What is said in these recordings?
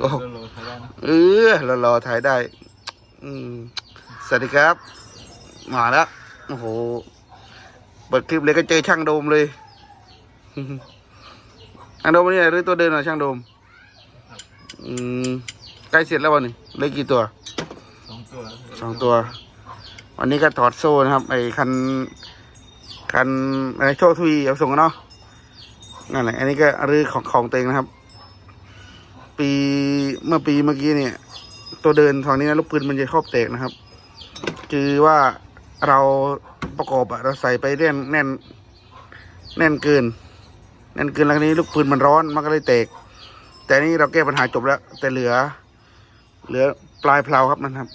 โอ้โลโลใช้ได้นะเออเรารอถ่ายได้ อืมสวัสดีครับ มาแล้วโอ้โหเปิดคลิปเลยก็เจอช่างโดมเลยช่างโดมนี่หรือตัวเดินเหรอช่างโดม อืมใกล้เสร็จแล้ววันนี้เหลยกี่ตัวสองตัวสองตัว วันนี้ก็ถอดโซ่นะครับ ไอ้คันคันอะไรโชคทวีเอาส่งกันเนาะนั่นแหละอันนี้ก็รื้อของของเต็งนะครับ ปีเมื่อปีเมื่อกี้เนี่ย ตัวเดินฝั่งนี้นะลูกปืนมันจะครอบแตกนะครับ คือว่าเราประกอบอะเราใส่ไปแน่นแน่น แน่นเกิน แน่นเกินแล้วนี้ลูกปืนมันร้อนมันก็เลยแตก แต่นี่เราแก้ปัญหาจบแล้ว แต่เหลือ เหลือปลายเพลาครับนะครับ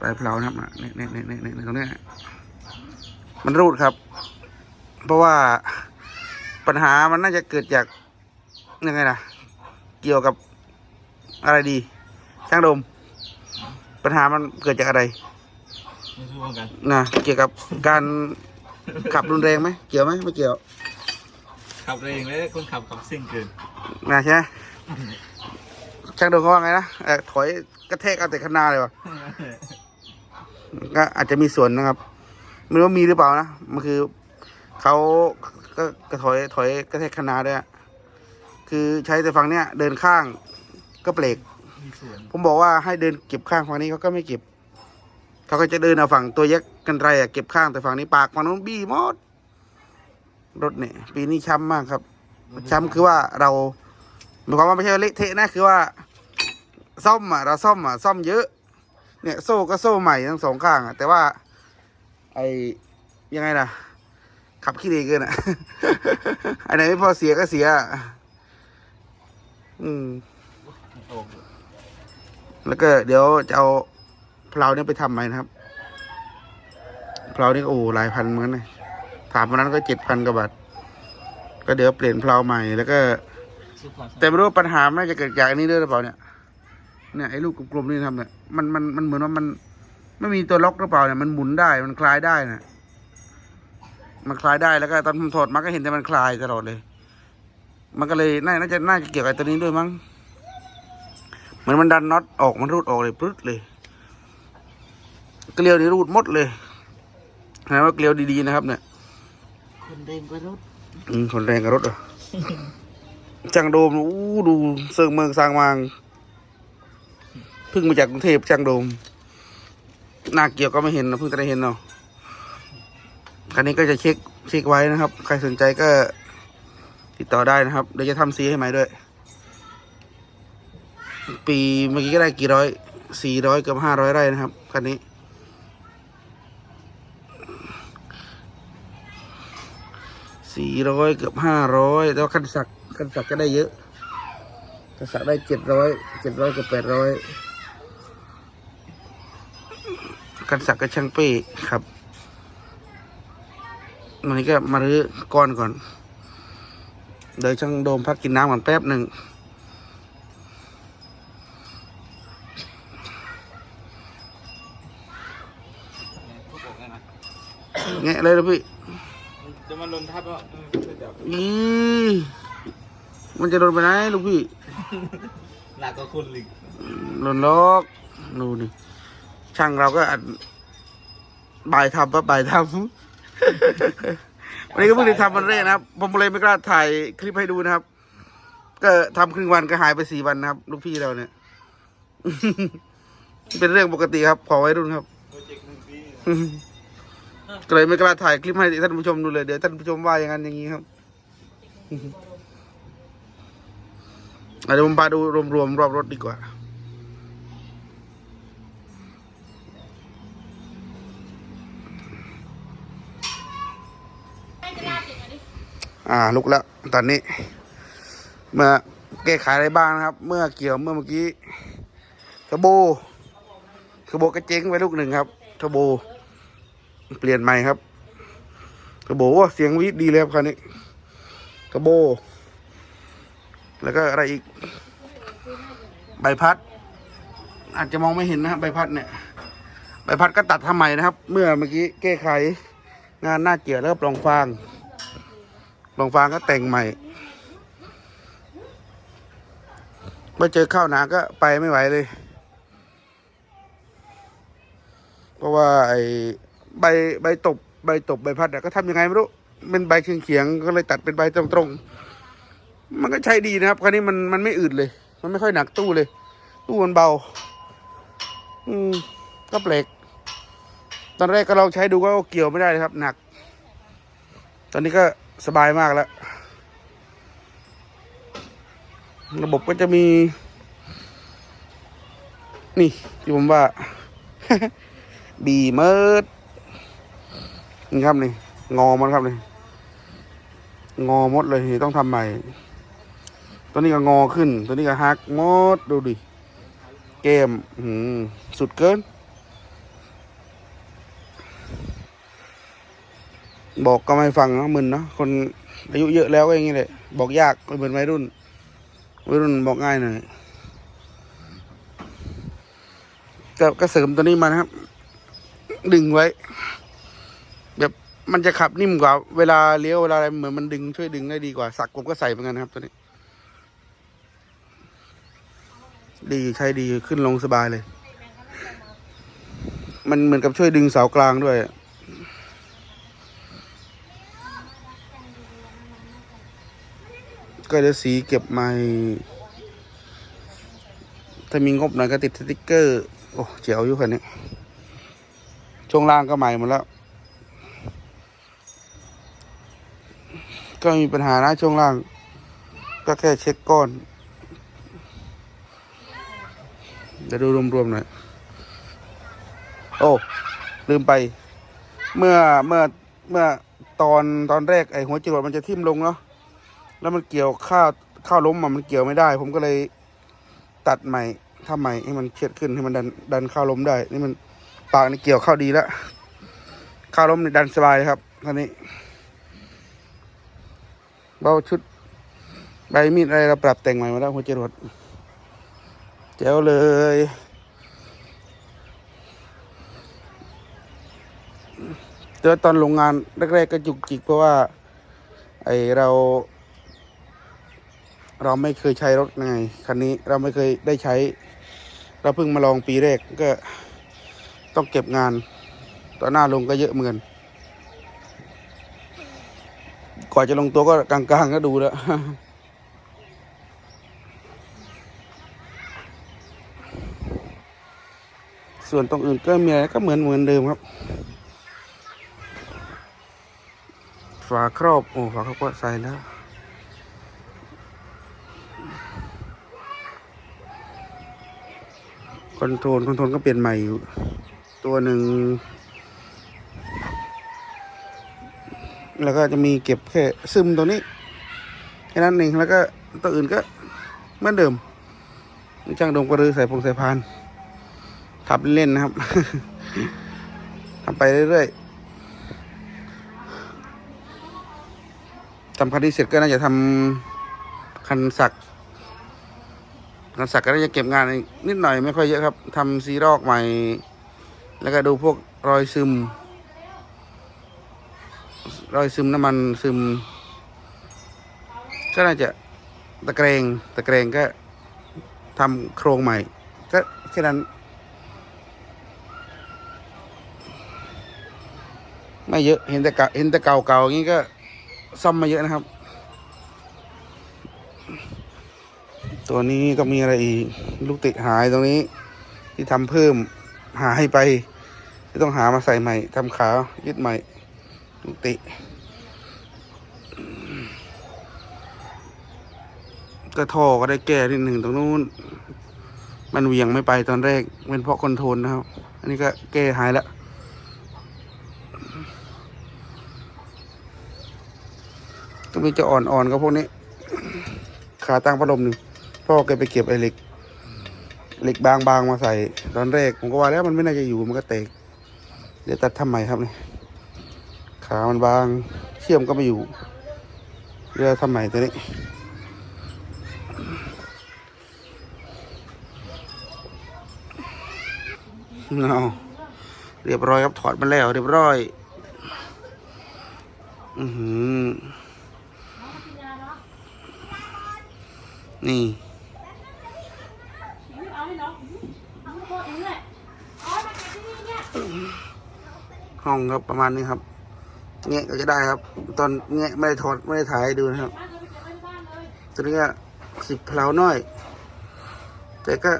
ปลายเพลานะครับเนี่ยเนี่ยเนี่ยเนี่ยตรงนี้มันรูดครับ เพราะว่าปัญหามันน่าจะเกิดจาก ยังไงนะเกี่ยวกับอะไรดี ช่างดม ปัญหามันเกิดจากอะไรไม่รู้เหมือนกันนะเกี่ยวกับการขับรุนแรงไหมเกี่ยวไหมไม่เกี่ยวขับเองเลยคนขับขับซิ่งเกินนะใช่ไหมช่างดมเขาว่าไงนะเอ่อถอยกระแทกเอาแต่ข้างหน้าเลยวะก็อาจจะมีส่วนนะครับไม่รู้ว่ามีหรือเปล่านะมันคือเขาก็กระถอยถอยกระแทกคณาด้วยอะ คือใช้แต่ฝั่งเนี้ยเดินข้างก็เบรกมีส่วนผมบอกว่าให้เดินเก็บข้างฝั่งนี้เขาก็ไม่เก็บ เขาก็จะเดินเอาฝั่งตัวยักษ์กันไรอะเก็บข้างแต่ฝั่งนี้ปากฝั่งนู้นบี้หมดรถเนี่ย ปีนี้ช้ำมากครับ ช้ำคือว่าเราหมายความว่าไม่ใช่ว่าเละเทะนะคือว่า ซ่อมอะเราซ่อมอะซ่อมเยอะ เนี่ยโซ่ก็โซ่ใหม่ทั้งสองข้างอะแต่ว่า ไอยังไงล่ะ ขับขี้ดีเกินอะ อันไหนไม่พอเสียก็เสีย อืม แล้วก็เดี๋ยวจะเอาเพลาเนี่ยไปทำใหม่นะครับเพลานี่โอ้หลายพันเหมือนกันนะถามวันนั้นก็เจ็ดพันกว่าบาท ก็เดี๋ยวเปลี่ยนเพลาใหม่ แล้วก็ แต่ไม่รู้ว่าปัญหามันน่าจะเกิดจากอันนี้ด้วยหรือเปล่าเนี่ย เนี่ยไอ้ลูกกลมๆนี่ทำเนี่ยมันมันมันเหมือนว่ามันไม่มีตัวล็อกหรือเปล่าเนี่ยมันหมุนได้มันคลายได้นะมันคลายได้แล้วก็ตอนผมถอดมาก็เห็นแต่มันคลายตลอดเลย มันก็เลยน่าน่าจะน่าจะเกี่ยวกับไอ้ตัวนี้ด้วยมั้งเหมือนมันดันน็อตออกมันรูดออกเลยปรึ๊ดเลยเกลียวนี่รูดหมดเลยนะว่าเกลียวดีๆนะครับเนี่ยคนเร่งก็รถอืมคนแรงกับรถเหรอจังโดมอู้ดูเซิงเมืองสร้างมางเพิ่งมาจากกรุงเทพจังโดมหน้าเกี่ยวก็ไม่เห็นนะเพิ่งจะได้เห็นเนาะคันนี้ก็จะเช็คเช็คไว้นะครับ ใครสนใจก็ ติดต่อได้นะครับเดี๋ยวจะทำซีให้ใหมด้วย ปีเมื่อกี้ก็ได้กี่ร้อยสี่ร้อยกับห้าร้อยไร่นะครับคันนี้ สี่ร้อยเกือบห้าร้อยแต่ว่าคันสักคันสักก็ได้เยอะคันสักได้เจ็ดร้อยเจ็ดร้อยกับแปดร้อยคันสักก็ช่างเป้ครับวันนี้ก็มารื้อก้อนก่อน เดี๋ยวช่างโดมพักกินน้ำก่อนแป๊บหนึ่งทุกอกเลยนะแงะเลยนะพี่ จะมาลนทับว่าไม่จับอีมันจะโดนไปไหนลูกพี่ หนักกว่าคุณลิงหล่นล็อกดูดิช่างเราก็อัดบ่ายทำปะบ่ายทำ วันนี้ก็เพิ่งได้ทำวันแรกนะครับ ผมเลยไม่กล้าถ่ายคลิปให้ดูนะครับ ก็ทำครึ่งวันก็หายไปสี่วันนะครับ ลูกพี่เราเนี่ย เป็นเรื่องปกติครับ ของวัยรุ่นครับ โปรเจกต์หนึ่งปีก็เลยไม่กล้าถ่ายคลิปให้ท่านผู้ชมดูเลยเดี๋ยวท่านผู้ชมว่าอย่างนั้นอย่างนี้ครับอาจจะเดี๋ยวผมพาดูรวมๆรอบรถดีกว่า อ่าลุกแล้วตอนนี้ เมื่อแก้ไขอะไรบ้างนะครับ เมื่อเกี่ยวเมื่อเมื่อกี้ทโบทโบกระเจ๊งไปลูกหนึ่งครับทโบเปลี่ยนใหม่ครับทบโอ้เสียงวีดดีเลยครับคันนี้ทโบ แล้วก็อะไรอีก ใบพัด อาจจะมองไม่เห็นนะครับใบพัดเนี่ยใบพัดก็ตัดทำใหม่นะครับ เมื่อเมื่อกี้แก้ไขงานหน้าเกี่ยวแล้วก็ปลองฟาง ลองฟางก็แต่งใหม่พอเจอข้าวหนาก็ไปไม่ไหวเลย เพราะว่าไอ้ใบใบตบ ใบตบใบพัดก็ทำยังไงไม่รู้เป็นใบเฉียงเฉียงๆก็เลยตัดเป็นใบตรงๆ มันก็ใช้ดีนะครับคราวนี้มันมันไม่อืดเลย มันไม่ค่อยหนักตู้เลย ตู้มันเบา อืมก็แปลกตอนแรกก็ลองใช้ดูก็เกี่ยวไม่ได้ครับ หนัก ตอนนี้ก็ สบายมากแล้ว ระบบก็จะมี นี่ที่ผมว่า บีเมิดนี่ครับนี่ งอมันครับนี่งอหมดเลยต้องทำใหม่ ตัวนี้ก็งอขึ้น ตัวนี้ก็หักมดดูดิ เกมสุดเกิน บอกก็ไม่ฟังนะมึนเนาะคนอายุเยอะแล้วก็อย่างนี้แหละบอกยากเหมือนวัยรุ่นวัยรุ่นบอกง่ายหน่อยก็ก็เสริมตัวนี้มานะครับ ดึงไว้ แบบมันจะขับนิ่มกว่า เวลาเลี้ยวเวลาอะไรเหมือนมันดึงช่วยดึงได้ดีกว่า สักผมก็ใส่เหมือนกันครับ ตัวนี้ ดีใช้ดีขึ้นลงสบายเลย มันเหมือนกับช่วยดึงเสากลางด้วย ก็จะสีเก็บใหม่ถ้ามีงบหน่อยก็ติดสติ๊กเกอร์ โอ้เจ๋วอยู่คันนี้ ช่วงล่างก็ใหม่หมดแล้ว ก็มีปัญหานะช่วงล่าง ก็แค่เช็คก้อน เดี๋ยวดูรวมๆหน่อย โอ้ ลืมไป เมื่อเมื่อเมื่อตอนตอนแรกไอหัวจรวดมันจะทิ่มลงเนาะ แล้วมันเกี่ยวข้าวข้าวล้มมันเกี่ยวไม่ได้ ผมก็เลยตัดใหม่ทำใหม่ให้มันเช็ดขึ้นให้มันดันดันข้าวล้มได้ นี่มันปากนี่เกี่ยวข้าวดีแล้วข้าวล้มนี่ดันสบายเลยครับท่านี้เบาชุดใบมีดอะไรเราปรับแต่งใหม่มาแล้วหัวจรวดแจ๋วเลยเจอตอนโรงงานแรกๆก็จุกจิกเพราะว่า ไอเรา เราไม่เคยใช้รถไงคันนี้เราไม่เคยได้ใช้ เราเพิ่งมาลองปีแรกก็ต้องเก็บงาน ต่อหน้าลงก็เยอะเหมือนกันจะลงตัวก็กลางๆก็ดูแล้วส่วนตรงอื่นก็มีอะไรก็เหมือนเหมือนเดิมครับ ฝาครอบ โอ้ฝาครอบก็ใส่แล้ว อนโทรลคอนโทรลก็เปลี่ยนใหม่อยู่ตัวหนึ่ง แล้วก็จะมีเก็บแค่ซึมตัวนี้แค่นั้นเองแล้วก็ตัวอื่นก็เหมือนเดิมนี่จ้างดมกระรือใส่พงใส่พานทับเล่นนะครับทำไปเรื่อยๆทำคันนี้เสร็จก็น่าจะทำคันสัก คันสักก็น่าจะเก็บงานนิดหน่อยไม่ค่อยเยอะครับทำซีรอกใหม่ แล้วก็ดูพวกรอยซึม รอยซึมน้ำมันซึม ก็น่าจะตะเกรงตะเกรงก็ทำโครงใหม่ ก็แค่นั้น ไม่เยอะเห็นแต่เก่าเห็นแต่เก่าๆอย่างนี้ก็ซ่อมมาเยอะนะครับ ตัวนี้ก็มีอะไรอีก ลูกติดหายตรงนี้ ที่ทำเพิ่มหายไปที่ต้องหามาใส่ใหม่ทำขายึดใหม่ ลูกติก็ท่อก็ได้แก้นิดหนึ่งตรงนู้น มันเวียงไม่ไปตอนแรกเป็นเพราะคอนโทรลนะครับ อันนี้ก็แก้หายแล้วก็มีจะอ่อนๆก็พวกนี้ ขาตั้งพัดลมหนึ่ง พ่อแกไปเก็บไอ้เหล็กเหล็กบางๆมาใส่ตอนแรกผมก็ว่าแล้วมันไม่น่าจะอยู่มันก็แตกเดี๋ยวตัดทำใหม่ครับนี่ขามันบางเชื่อมก็ไม่อยู่เดี๋ยวทำใหม่ตัวนี้เอาเรียบร้อยครับถอดมาแล้ว เรียบร้อย อือหือน น้องก็ห้องครับประมาณนี้ครับเงี้ยก็จะได้ครับ ตอนเงี้ยไม่ได้ถอดไม่ได้ถ่ายดูนะครับตัวนี้สิบเพลาน้อย แต่ก็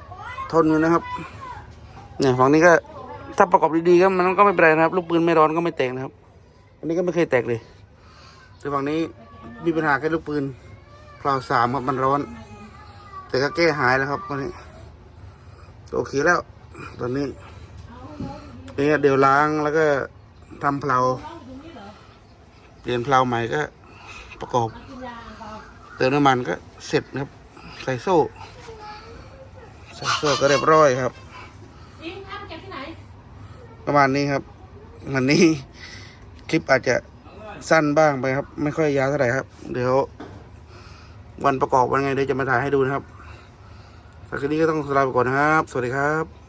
ทนอยู่นะครับ เนี่ยฝั่งนี้ก็ถ้าประกอบดีๆก็มันก็ไม่เป็นไรนะครับ ลูกปืนไม่ร้อนก็ไม่แตกนะครับ อันนี้ก็ไม่เคยแตกเลย แต่ฝั่งนี้มีปัญหาแค่ลูกปืนเพลาสามครับมันร้อน แต่ก็แก้หายแล้วครับตอนนี้ โอเคแล้ว ตอนนี้เนี่ยเดี๋ยวล้างแล้วก็ทำเพลาเปลี่ยนเพลาใหม่ก็ประกอบ เติมน้ำมันก็เสร็จนะครับ ใส่โซ่ใส่โซ่ก็เรียบร้อยครับอิงเอาไปเก็บที่ไหนประมาณนี้ครับวันนี้คลิปอาจจะสั้นบ้างไปครับ ไม่ค่อยยาวเท่าไหร่ครับ เดี๋ยว วันประกอบวันไงเดี๋ยวจะมาถ่ายให้ดูนะครับ แต่ที่นี้ก็ต้องลาไปก่อนนะครับ สวัสดีครับ